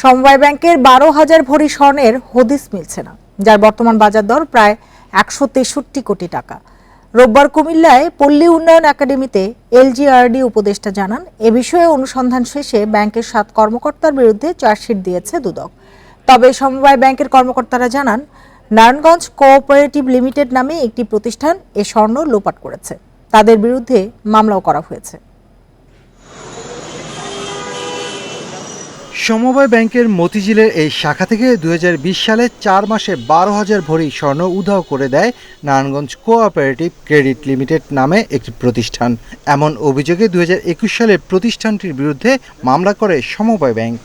সমবায় ব্যাংকের বারো হাজার ভরি স্বর্ণের হদিস মিলছে না, যার বর্তমান বাজার দর প্রায় একশো তেষট্টি কোটি টাকা। রোববার কুমিল্লায় পল্লী উন্নয়ন একাডেমিতে এলজিআরডি উপদেষ্টা জানান, এ বিষয়ে অনুসন্ধান শেষে ব্যাংকের সাত কর্মকর্তার বিরুদ্ধে চার্জশিট দিয়েছে দুদক। তবে সমবায় ব্যাংকের কর্মকর্তারা জানান, নারায়ণগঞ্জ কোঅপারেটিভ লিমিটেড নামে একটি প্রতিষ্ঠান এ স্বর্ণ লোপাট করেছে। তাদের বিরুদ্ধে মামলাও করা হয়েছে। সমবায় ব্যাংকের মতিঝিলের এই শাখা থেকে দু হাজার বিশ সালে চার মাসে বারো হাজার ভরি স্বর্ণ উধাও করে দেয় নারায়ণগঞ্জ কোঅপারেটিভ ক্রেডিট লিমিটেড নামে একটি প্রতিষ্ঠান। এমন অভিযোগে দু হাজার একুশ সালে প্রতিষ্ঠানটির বিরুদ্ধে মামলা করে সমবায় ব্যাংক।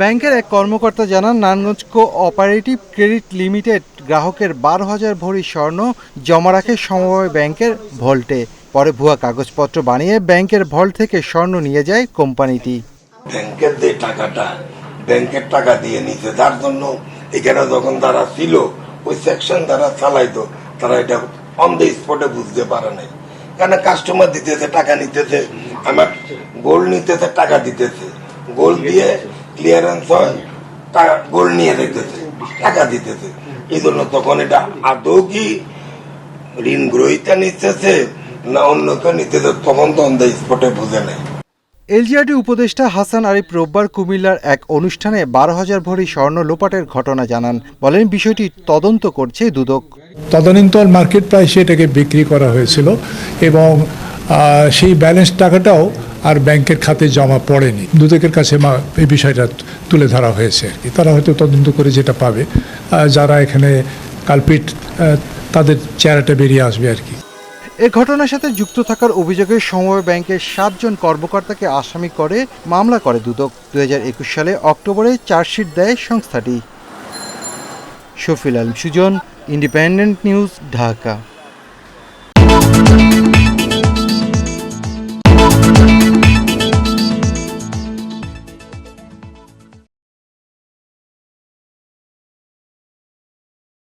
ব্যাংকের এক কর্মকর্তা জানান, নারায়ণগঞ্জ কোঅপারেটিভ ক্রেডিট লিমিটেড গ্রাহকের বারো হাজার ভরি স্বর্ণ জমা রাখে সমবায় ব্যাংকের ভল্টে। পরে ভুয়া কাগজপত্র বানিয়ে ব্যাংকের ভল্ট থেকে স্বর্ণ নিয়ে যায় কোম্পানিটি। ব্যাংকের যে টাকাটা, ব্যাংকের টাকা দিয়ে নিতে যার জন্য এখানে যখন তারা ছিল, ওই সেকশন তারা চালাইতো, তারা এটা অন দ্য স্পটে বুঝতে পারে নাই। কেন কাস্টমার দিতেছে, টাকা নিতেছে, আমার গোল্ড নিতেছে, টাকা দিতেছে। গোল্ড দিয়ে ক্লিয়ারেন্স হয় গোল্ড নিয়ে দেখতেছে টাকা দিতেছে। এই জন্য তখন এটা আদৌ কি ঋণ গ্রহিতা নিতেছে না অন্য কেউ নিতেছে তখন তো অন দ্য স্পটে বুঝে নেয় এলজিআরডি উপদেষ্টা হাসান আরিফ রোববার কুমিল্লার এক অনুষ্ঠানে বারো হাজার ভরি স্বর্ণ লোপাটের ঘটনা জানান। বলেন বিষয়টি তদন্ত করছে দুদক। তদানীন্তন মার্কেট প্রাইসে এটাকে বিক্রি করা হয়েছিল এবং সেই ব্যালেন্স টাকাটাও আর ব্যাংকের খাতে জমা পড়েনি। দুদকের কাছে মা- এই বিষয়টা তুলে ধরা হয়েছে। আর কি। তারা হয়তো তদন্ত করে যেটা পাবে। যারা এখানে কালপিট তাদের চেহারাটা বেরিয়ে আসবে আর কি। এ ঘটনার সাথে যুক্ত থাকার অভিযোগে সমবায় ব্যাংকের সাতজন কর্মকর্তাকে আসামি করে মামলা করে দুদক। দু হাজার একুশ সালে অক্টোবরে চার্জশিট দেয় সংস্থাটি। Shafil Alam Sujan, independent news, Dhaka.